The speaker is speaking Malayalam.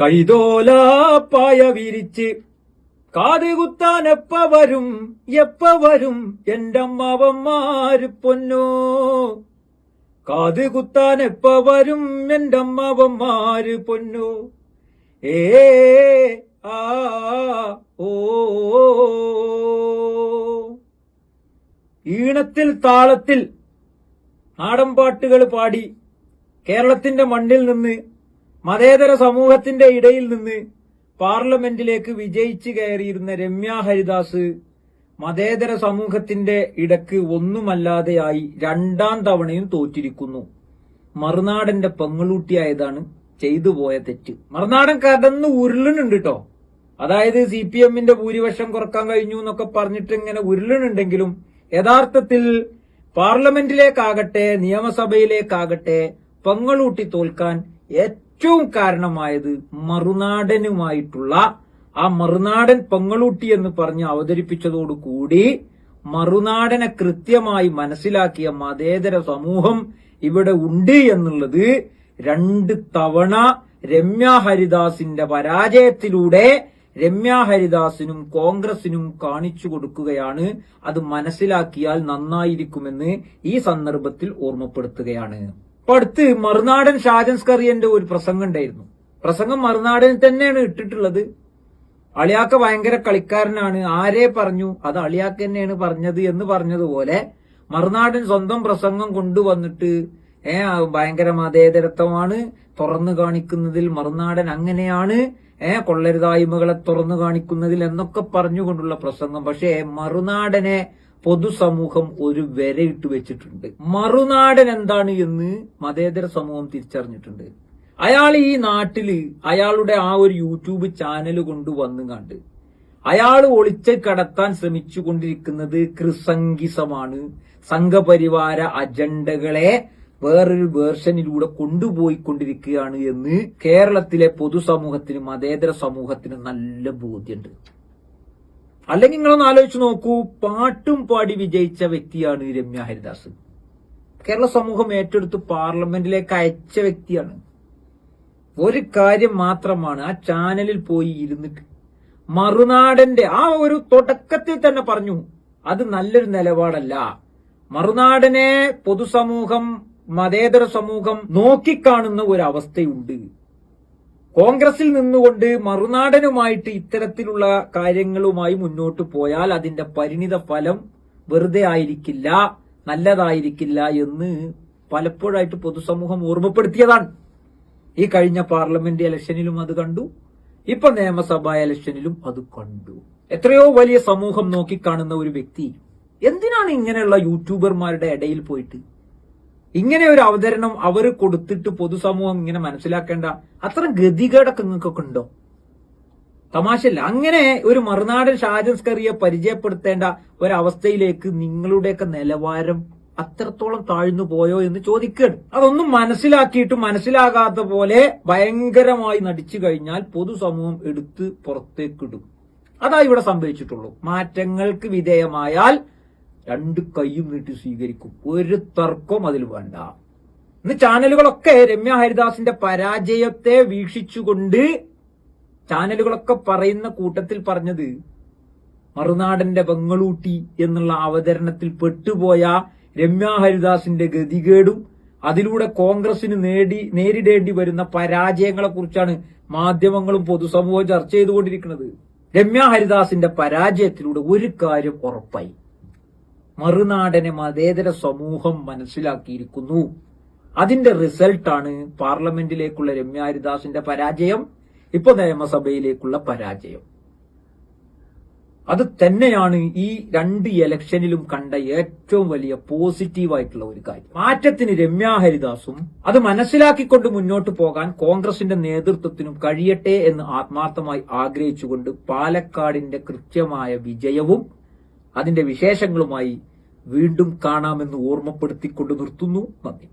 കൈതോലാപ്പായ വിരിച്ച് കാതുകുത്താൻ എപ്പ വരും എപ്പ വരും എന്റെ അമ്മാവന്മാര് പൊന്നോ? കാതുകുത്താൻ എപ്പ വരും എന്റെ അമ്മാവന്മാര് പൊന്നോ? ഏ ആ ഓ. ഈണത്തിൽ താളത്തിൽ നാടൻപാട്ടുകൾ പാടി കേരളത്തിന്റെ മണ്ണിൽ നിന്ന് മതേതര സമൂഹത്തിന്റെ ഇടയിൽ നിന്ന് പാർലമെന്റിലേക്ക് വിജയിച്ചു കയറിയിരുന്ന രമ്യ ഹരിദാസ് മതേതര സമൂഹത്തിന്റെ ഇടയ്ക്ക് ഒന്നുമല്ലാതെയായി രണ്ടാം തവണയും തോറ്റിരിക്കുന്നു. മറുനാടന്റെ പെങ്ങളൂട്ടിയായതാണ് ചെയ്തു പോയ തെറ്റ്. മറുനാടൻ കടന്ന് ഉരുളുന്നുണ്ട് കേട്ടോ അതായത് സി പി എമ്മിന്റെ ഭൂരിപക്ഷം കുറയ്ക്കാൻ കഴിഞ്ഞു എന്നൊക്കെ പറഞ്ഞിട്ട് ഇങ്ങനെ ഉരുളുന്നുണ്ടെങ്കിലും യഥാർത്ഥത്തിൽ പാർലമെന്റിലേക്കാകട്ടെ നിയമസഭയിലേക്കാകട്ടെ പെങ്ങളൂട്ടി തോൽക്കാൻ ഏറ്റവും കാരണമായത് മറുനാടനുമായിട്ടുള്ള ആ മറുനാടൻ പൊങ്ങളൂട്ടി എന്ന് പറഞ്ഞ് അവതരിപ്പിച്ചതോടുകൂടി മറുനാടനെ കൃത്യമായി മനസ്സിലാക്കിയ മതേതര സമൂഹം ഇവിടെ ഉണ്ട് എന്നുള്ളത് രണ്ട് തവണ രമ്യ ഹരിദാസിന്റെ പരാജയത്തിലൂടെ രമ്യ ഹരിദാസിനും കോൺഗ്രസിനും കാണിച്ചു കൊടുക്കുകയാണ്. അത് മനസ്സിലാക്കിയാൽ നന്നായിരിക്കുമെന്ന് ഈ സന്ദർഭത്തിൽ ഓർമ്മപ്പെടുത്തുകയാണ്. ഇപ്പൊ അടുത്ത് മറുനാടൻ ഷാജൻ സ്കറിയന്റെ ഒരു പ്രസംഗം ഉണ്ടായിരുന്നു. പ്രസംഗം മറുനാടൻ തന്നെയാണ് ഇട്ടിട്ടുള്ളത്. അളിയാക്ക ഭയങ്കര കളിക്കാരനാണ്. ആരെ പറഞ്ഞു? അത് അളിയാക്ക തന്നെയാണ് പറഞ്ഞത് എന്ന് പറഞ്ഞതുപോലെ മറുനാടൻ സ്വന്തം പ്രസംഗം കൊണ്ടുവന്നിട്ട് ഏ ഭയങ്കര മതേതരത്വമാണ് തുറന്നു കാണിക്കുന്നതിൽ മറുനാടൻ അങ്ങനെയാണ് ഏ കൊള്ളരുതായ്മകളെ തുറന്നു കാണിക്കുന്നതിൽ എന്നൊക്കെ പറഞ്ഞുകൊണ്ടുള്ള പ്രസംഗം. പക്ഷേ മറുനാടനെ പൊതുസമൂഹം ഒരു വരയിട്ട് വെച്ചിട്ടുണ്ട്. മറുനാടൻ എന്താണ് എന്ന് മതേതര സമൂഹം തിരിച്ചറിഞ്ഞിട്ടുണ്ട്. അയാൾ ഈ നാട്ടിൽ അയാളുടെ ആ ഒരു യൂട്യൂബ് ചാനൽ കൊണ്ട് കൊണ്ടുവന്നു കണ്ട്. അയാൾ ഒളിച്ച് കടത്താൻ ശ്രമിച്ചുകൊണ്ടിരിക്കുന്നത് ക്രിസംഗിസമാണ് സംഘപരിവാര അജണ്ടകളെ വേറൊരു വേർഷനിലൂടെ കൊണ്ടുപോയിക്കൊണ്ടിരിക്കുകയാണ് എന്ന് കേരളത്തിലെ പൊതുസമൂഹത്തിന് മതേതര സമൂഹത്തിന് നല്ല ബോധ്യമുണ്ട്. അല്ലെങ്കിൽ നിങ്ങളൊന്ന് ആലോചിച്ച് നോക്കൂ. പാട്ടും പാടി വിജയിച്ച വ്യക്തിയാണ് രമ്യ ഹരിദാസ്. കേരള സമൂഹം ഏറ്റെടുത്ത് പാർലമെന്റിലേക്ക് അയച്ച വ്യക്തിയാണ്. ഒരു കാര്യം മാത്രമാണ് ആ ചാനലിൽ പോയി ഇരുന്നിട്ട് മറുനാടന്റെ ആ ഒരു തുടക്കത്തിൽ തന്നെ പറഞ്ഞു അത് നല്ലൊരു നിലപാടല്ല. മറുനാടനെ പൊതുസമൂഹം മതേതര സമൂഹം നോക്കിക്കാണുന്ന ഒരു അവസ്ഥയുണ്ട്. കോൺഗ്രസിൽ നിന്നുകൊണ്ട് മറുനാടനുമായിട്ട് ഇത്തരത്തിലുള്ള കാര്യങ്ങളുമായി മുന്നോട്ട് പോയാൽ അതിന്റെ പരിണിത ഫലം വെറുതെ ആയിരിക്കില്ല നല്ലതായിരിക്കില്ല എന്ന് പലപ്പോഴായിട്ട് പൊതുസമൂഹം ഓർമ്മപ്പെടുത്തിയതാണ്. ഈ കഴിഞ്ഞ പാർലമെന്റ് ഇലക്ഷനിലും അത് കണ്ടു ഇപ്പൊ നിയമസഭാ ഇലക്ഷനിലും അത് കണ്ടു. എത്രയോ വലിയ സമൂഹം നോക്കിക്കാണുന്ന ഒരു വ്യക്തി എന്തിനാണ് ഇങ്ങനെയുള്ള യൂട്യൂബർമാരുടെ ഇടയിൽ പോയിട്ട് ഇങ്ങനെ ഒരു അവതരണം അവർ കൊടുത്തിട്ട് പൊതുസമൂഹം ഇങ്ങനെ മനസ്സിലാക്കേണ്ട അത്ര ഗതികേടൊക്കെ നിങ്ങൾക്കൊക്കെ ഉണ്ടോ? തമാശല്ല അങ്ങനെ ഒരു മറുനാടൻ ഷാജൻസ്കറിയെ പരിചയപ്പെടുത്തേണ്ട ഒരവസ്ഥയിലേക്ക് നിങ്ങളുടെയൊക്കെ നിലവാരം അത്രത്തോളം താഴ്ന്നു പോയോ എന്ന് ചോദിക്കുകയാണ്. അതൊന്നും മനസ്സിലാക്കിയിട്ട് മനസ്സിലാകാത്ത പോലെ ഭയങ്കരമായി നടിച്ചു കഴിഞ്ഞാൽ പൊതുസമൂഹം എടുത്ത് പുറത്തേക്കിടും. അതാ ഇവിടെ സംഭവിച്ചിട്ടുള്ളൂ. മാറ്റങ്ങൾക്ക് വിധേയമായാൽ രണ്ട് കൈയും നീട്ടി സ്വീകരിക്കും. ഒരു തർക്കവും അതിൽ വേണ്ട. ഇന്ന് ചാനലുകളൊക്കെ രമ്യ ഹരിദാസിന്റെ പരാജയത്തെ വീക്ഷിച്ചുകൊണ്ട് ചാനലുകളൊക്കെ പറയുന്ന കൂട്ടത്തിൽ പറഞ്ഞത് മറുനാടന്റെ ബംഗളൂട്ടി എന്നുള്ള അവതരണത്തിൽ പെട്ടുപോയ രമ്യ ഹരിദാസിന്റെ ഗതികേടും അതിലൂടെ കോൺഗ്രസിന് നേടി നേരിടേണ്ടി വരുന്ന പരാജയങ്ങളെ കുറിച്ചാണ് മാധ്യമങ്ങളും പൊതുസമൂഹവും ചർച്ച ചെയ്തുകൊണ്ടിരിക്കുന്നത്. രമ്യ ഹരിദാസിന്റെ പരാജയത്തിലൂടെ ഒരു കാര്യം ഉറപ്പായി. മറുനാടനെ മതേതര സമൂഹം മനസ്സിലാക്കിയിരിക്കുന്നു. അതിന്റെ റിസൾട്ടാണ് പാർലമെന്റിലേക്കുള്ള രമ്യാരിദാസിന്റെ പരാജയം ഇപ്പൊ നിയമസഭയിലേക്കുള്ള പരാജയം. അത് തന്നെയാണ് ഈ രണ്ട് ഇലക്ഷനിലും കണ്ട ഏറ്റവും വലിയ പോസിറ്റീവായിട്ടുള്ള ഒരു കാര്യം. മാറ്റത്തിന് രമ്യ ഹരിദാസും അത് മനസ്സിലാക്കിക്കൊണ്ട് മുന്നോട്ട് പോകാൻ കോൺഗ്രസിന്റെ നേതൃത്വത്തിനും കഴിയട്ടെ എന്ന് ആത്മാർത്ഥമായി ആഗ്രഹിച്ചുകൊണ്ട് പാലക്കാടിന്റെ കൃത്യമായ വിജയവും അതിന്റെ വിശേഷങ്ങളുമായി വീണ്ടും കാണാമെന്ന് ഓർമ്മപ്പെടുത്തിക്കൊണ്ട് നിർത്തുന്നു. നന്ദി.